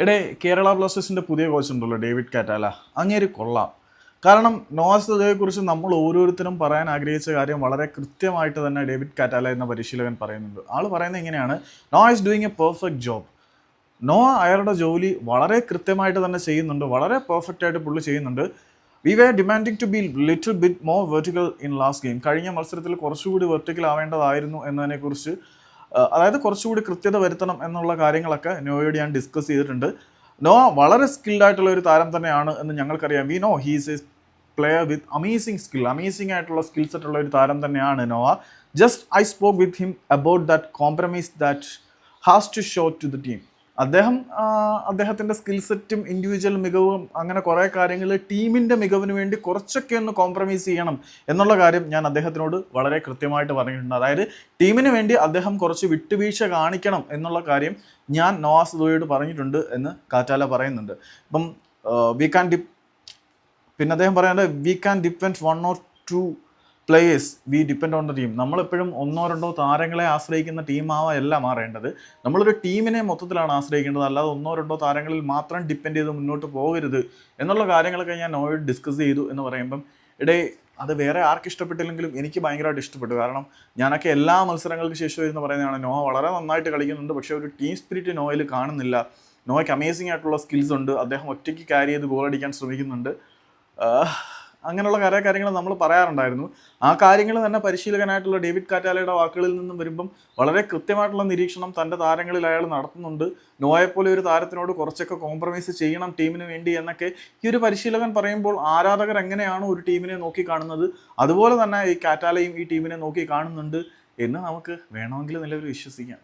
എടേ കേരള ബ്ലാസ്റ്റേഴ്സിന്റെ പുതിയ കോച്ച് ഉണ്ടല്ലോ ഡേവിഡ് കാറ്റാല. അങ്ങേര് കൊള്ളാം. കാരണം നോവാസ് കുറിച്ച് നമ്മൾ ഓരോരുത്തരും പറയാൻ ആഗ്രഹിച്ച കാര്യം വളരെ കൃത്യമായിട്ട് തന്നെ ഡേവിഡ് കാറ്റാല എന്ന പരിശീലകൻ പറയുന്നുണ്ട്. ആൾ പറയുന്നത് എങ്ങനെയാണ് Noah is doing a perfect job Noah അയാളുടെ ജോലി വളരെ കൃത്യമായിട്ട് തന്നെ ചെയ്യുന്നുണ്ട് വളരെ പെർഫെക്റ്റ് ആയിട്ട് പുള്ളി ചെയ്യുന്നുണ്ട്. We were demanding to be little bit more vertical in last game കഴിഞ്ഞ മത്സരത്തിൽ കുറച്ചുകൂടി വെർട്ടിക്കൽ ആവേണ്ടതായിരുന്നു എന്നതിനെക്കുറിച്ച് അതായത് കുറച്ചുകൂടി കൃത്യത വരുത്തണം എന്നുള്ള കാര്യങ്ങളൊക്കെ നോയോട് ഞാൻ ഡിസ്കസ് ചെയ്തിട്ടുണ്ട്. നോ വളരെ സ്കിൽഡ് ആയിട്ടുള്ള ഒരു താരം തന്നെയാണ് എന്ന് ഞങ്ങൾക്കറിയാം. We know he's a player with amazing skill amazing ആയിട്ടുള്ള സ്കിൽ സെറ്റ് ഉള്ള ഒരു താരം തന്നെയാണ് Noah. Just I spoke with him about that compromise that has to show to the team അദ്ദേഹം അദ്ദേഹത്തിന്റെ സ്കിൽ സെറ്റും ഇൻഡിവിജ്വൽ മികവും അങ്ങനെ കുറേ കാര്യങ്ങൾ ടീമിന്റെ മികവിന് വേണ്ടി കുറച്ചൊക്കെ ഒന്ന് കോംപ്രമൈസ് ചെയ്യണം എന്നുള്ള കാര്യം ഞാൻ അദ്ദേഹത്തിനോട് വളരെ കൃത്യമായിട്ട് പറഞ്ഞിട്ടുണ്ട്. അതായത് ടീമിന് വേണ്ടി അദ്ദേഹം കുറച്ച് വിട്ടുവീഴ്ച കാണിക്കണം എന്നുള്ള കാര്യം ഞാൻ നവാസ് ദോയോട് പറഞ്ഞിട്ടുണ്ട് എന്ന് കാറ്റാല പറയുന്നുണ്ട്. ഇപ്പം വി കാൻ ഡിപ് പിന്നെ അദ്ദേഹം പറയുന്നത് we can depend one or two players we depend on the team നമ്മളെപ്പോഴും ഒന്നോ രണ്ടോ താരങ്ങളെ ആശ്രയിക്കുന്ന ടീമാവല്ല മാറേണ്ടത്. നമ്മളൊരു ടീമിനെ മൊത്തത്തിലാണ് ആശ്രയിക്കേണ്ടത്. അല്ലാതെ ഒന്നോ രണ്ടോ താരങ്ങളിൽ മാത്രം ഡിപ്പെൻഡ് ചെയ്ത് മുന്നോട്ട് പോകരുത് എന്നുള്ള കാര്യങ്ങളൊക്കെ ഞാൻ നോയോട് ഡിസ്കസ് ചെയ്തു എന്ന് പറയുമ്പം ഇടേ അത് വേറെ ആർക്ക് ഇഷ്ടപ്പെട്ടില്ലെങ്കിലും എനിക്ക് ഭയങ്കരമായിട്ട് ഇഷ്ടപ്പെട്ടു. കാരണം ഞാനൊക്കെ എല്ലാ മത്സരങ്ങൾക്ക് ശേഷം എന്ന് പറയുന്നതാണ് നോവ വളരെ നന്നായിട്ട് കളിക്കുന്നുണ്ട്. പക്ഷേ ഒരു ടീം സ്പിരിറ്റ് നോയിൽ കാണുന്നില്ല. നോയ്ക്ക് അമേസിംഗ് ആയിട്ടുള്ള സ്കിൽസ് ഉണ്ട്. അദ്ദേഹം ഒറ്റയ്ക്ക് ക്യാരി ചെയ്ത് ഗോൾ അടിക്കാൻ ശ്രമിക്കുന്നുണ്ട്. അങ്ങനെയുള്ള കുറേ കാര്യങ്ങൾ നമ്മൾ പറയാറുണ്ടായിരുന്നു. ആ കാര്യങ്ങൾ തന്നെ പരിശീലകനായിട്ടുള്ള ഡേവിഡ് കാറ്റാലയുടെ വാക്കുകളിൽ നിന്നും വരുമ്പം വളരെ കൃത്യമായിട്ടുള്ള നിരീക്ഷണം തന്റെ താരങ്ങളിൽ അയാൾ നടത്തുന്നുണ്ട്. നോയെപ്പോലെ ഒരു താരത്തിനോട് കുറച്ചൊക്കെ കോംപ്രമൈസ് ചെയ്യണം ടീമിന് വേണ്ടി എന്നൊക്കെ ഈ ഒരു പരിശീലകൻ പറയുമ്പോൾ ആരാധകർ എങ്ങനെയാണ് ഒരു ടീമിനെ നോക്കി കാണുന്നത് അതുപോലെ തന്നെ ഈ കാറ്റാലയും ഈ ടീമിനെ നോക്കി കാണുന്നുണ്ട് എന്ന് നമുക്ക് വേണമെങ്കിൽ നിലവിൽ വിശ്വസിക്കാം.